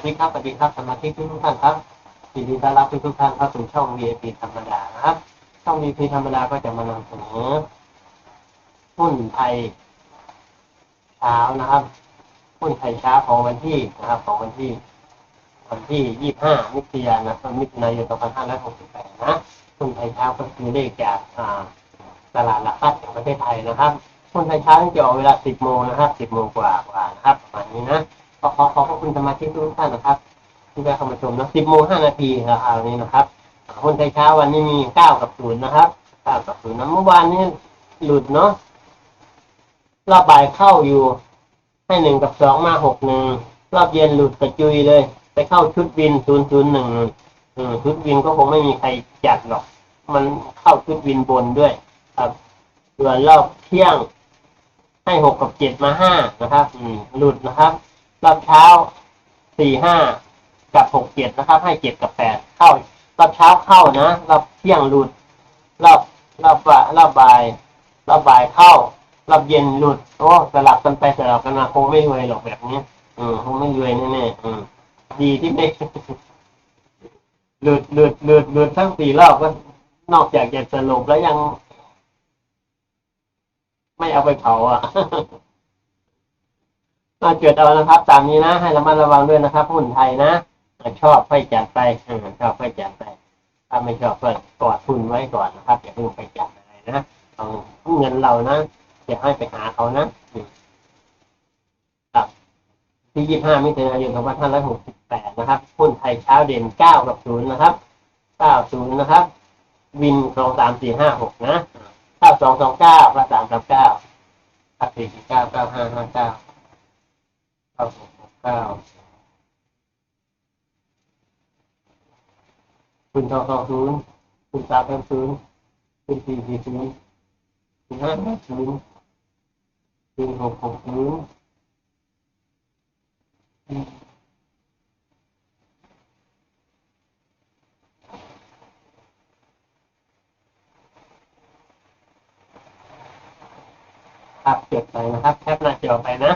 วัสดีครับสวัสดีครับสมาชิกทุกท่านครับยินดีต้อนรับทุกทุกท่านเข้าสู่ช่อง VIP ธรรมดานะครับ ช่อง VIP ธรรมดาก็จะมานำเสนอหุ้นไทยเช้านะครับหุ้นไทยเช้าของวันที่นะครับ ของวันที่ วันที่ 25 มิถุนายนนะครับมิถุนายน2568นะหุ้นไทยเช้าก็คือเลขจากตลาดหลักทรัพย์แห่งประเทศไทยนะครับหุ้นไทยเช้าจะออกเวลา 10 โมงนะครับ 10 โมงกว่ากว่านะครับประมาณนี้นะ ขอขอขอบคุณสมาชิกทุกท่านนะครับที่ได้เข้ามาชมนะ10โมง5นาทีราคานี้นะครับหุ้นไทยเช้าวันนี้มี9กับ0นะครับ9กับ0นะเมื่อวานนี้หลุดเนาะรอบบ่ายเข้าอยู่ให้หนึ่งกับสองมาหกหนึ่งรอบเย็นหลุดกระจุยเลย ไปเข้าชุดวินศูนย์ศูนย์หนึ่งชุดวินก็คงไม่มีใครจัดหรอก มันเข้าชุดวินบนด้วย ครับส่วนรอบเที่ยงให้หกกับเจ็ดมาห้านะครับ อืมหลุดนะครับ รอบเช้าสี่ห้ากับหกเจ็ดนะครับ ให้เจ็ดกับแปดเข้ารอบเช้าเข้านะรอบเที่ยงหลุดรอบรอบบ่ายรอบบ่ายรอบบ่ายเข้ารอบเย็นหลุดโอ้สลับกันไปสลับกันมาคงไม่รวยหรอกแบบนี้อืมคงไม่รวยแน่ๆอืมดีที่ไม่หลุดหลุดหลุดหลุดทั้งสี่รอบก็นอกจากจะสรุปแล้วยัง ไม่เอาไปเผาอะ มาเกิดเอานะครับ ตามนี้นะ ให้ระมัดระวังด้วยนะครับหุ้นไทยนะชอบค่อยจัดไปชอบค่อยจัดไป ถ้าไม่ชอบก็กอดทุนไว้ก่อนนะครับอย่าเพิ่งไปจัดอะไรนะเอาเงินเรานะอย่าให้ไปหาเขานะครับที่ยี่ห้ามิถุนายนสองพันห้าร้อยหกสิบแปดนะครับหุ้นไทยเช้าเด่นเก้ากับศูนย์นะครับเก้าศูนย์นะครับ วินสองสามสี่ห้าหกนะเก้าสองสองเก้าเก้าสามสามเก้าเก้าสี่สี่เก้าเก้าห้าห้าเก้า ก้าหกเก้าคุณทองทองศูนย์คุณสามแปดศูนย์คุณสี่สี่ศูนย์คุณห้าห้าศูนย์คุณหกหกศูนย์ครับเก็บไปนะครับแคปหน้าจอไปนะ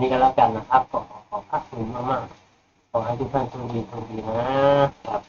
นี้ก็แล้วกันนะครับ ขอขอบพระคุณมากๆขอให้ทุกท่านโชคดีโชคดีนะครับ